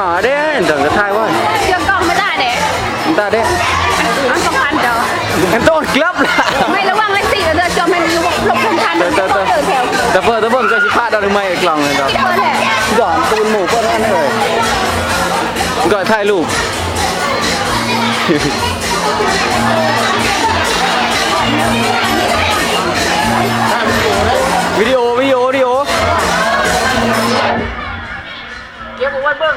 อ๋อเด้เดี๋ยวจะถ่ายว่าเชื่อกล้องไม่ได้เด็กตาเด้อันสำคัญเดี๋ยวเอ็มโต้กลับละไม่ระวังเลยสิเดี๋ยวจอไม่มีระบบหลบทางทันเดี๋ยวเดี๋เดี๋ยยววเจเดี๋ยวอแถวแต่เพิ่นแต่เพิ่นก็สิพลาดเอาหรือไม่กล่องเลยครับที่เปิดแหละก่อนตูนหมูเพิ่นอันนั้นเลยก่อนถ่ายรูปวิดีโอวิดีโอวิดีโอเก็บเอาไว้เบิ่ง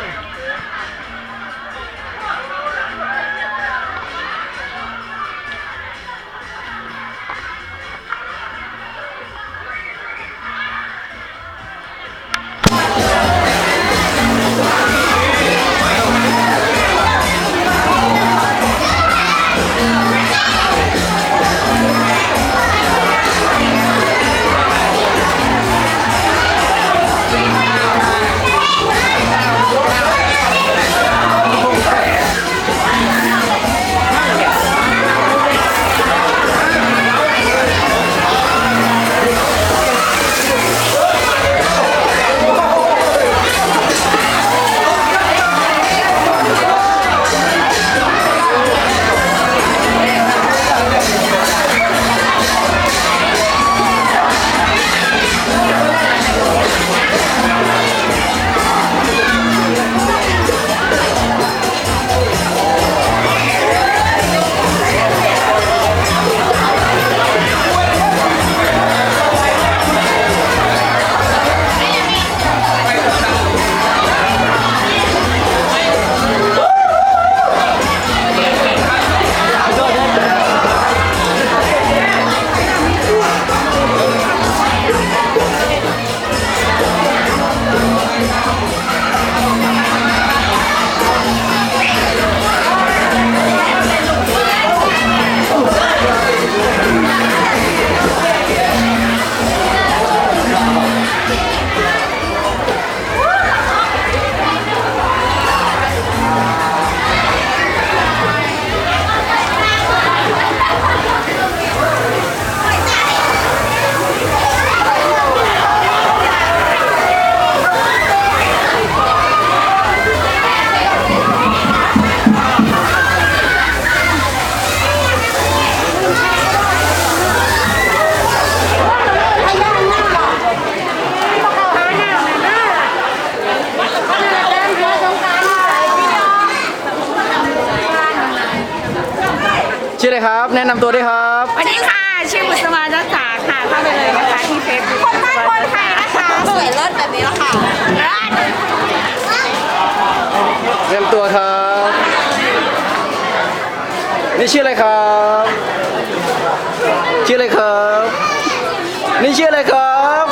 ชื่ออะไรครับ แนะนำตัวด้วยครับสวัสดีค่ะชื่อบุษมาจ้าจ๋าค่ะเข้าไปเลยนะคะที่เฟซบุ๊กคนไทยคนไทยนะคะสวยเลิศแบบนี้ละค่ะเลิศแนะนำตัวครับ นี่ชื่ออะไรครับ ชื่ออะไรครับ นี่ชื่ออะไรครับ